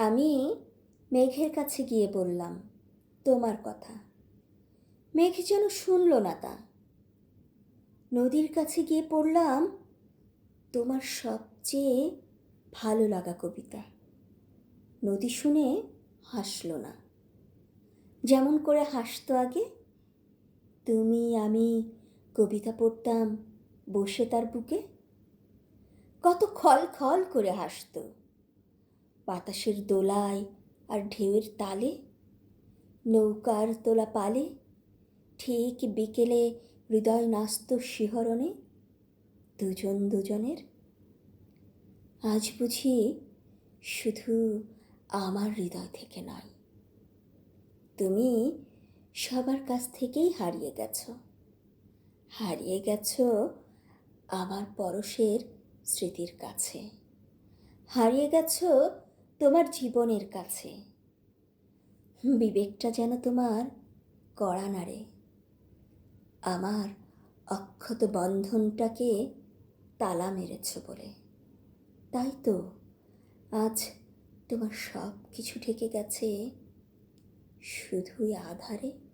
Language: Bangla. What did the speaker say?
আমি মেঘের কাছে গিয়ে বললাম, তোমার কথা। মেঘ যেন শুনল না তা। নদীর কাছে গিয়ে পড়লাম, তোমার সবচেয়ে ভালো লাগা কবিতা। নদী শুনে হাসল না। যেমন করে হাসতো আগে, তুমি, আমি কবিতা পড়তাম বসে তার বুকে। কত খল খল করে হাসতো। বাতাসের দোলায় আর ঢেউয়ের তালে, নৌকার তোলা পালে, ঠিক বিকেলে হৃদয় নাস্ত শিহরণে দুজন দুজনের। আজ বুঝি শুধু আমার হৃদয় থেকে নয়, তুমি সবার কাছ থেকেই হারিয়ে গেছো। হারিয়ে গেছো আমার পরশের স্মৃতির কাছে। হারিয়ে গেছো তোমার জীবনের কাছে। বিবেকটা যেন তোমার কড়া নাড়ে। আমার অক্ষত বন্ধনটাকে তালা মেরেছ বলে। তাই তো আজ তোমার সব কিছু ঠেকে গেছে। শুধুই আধারে।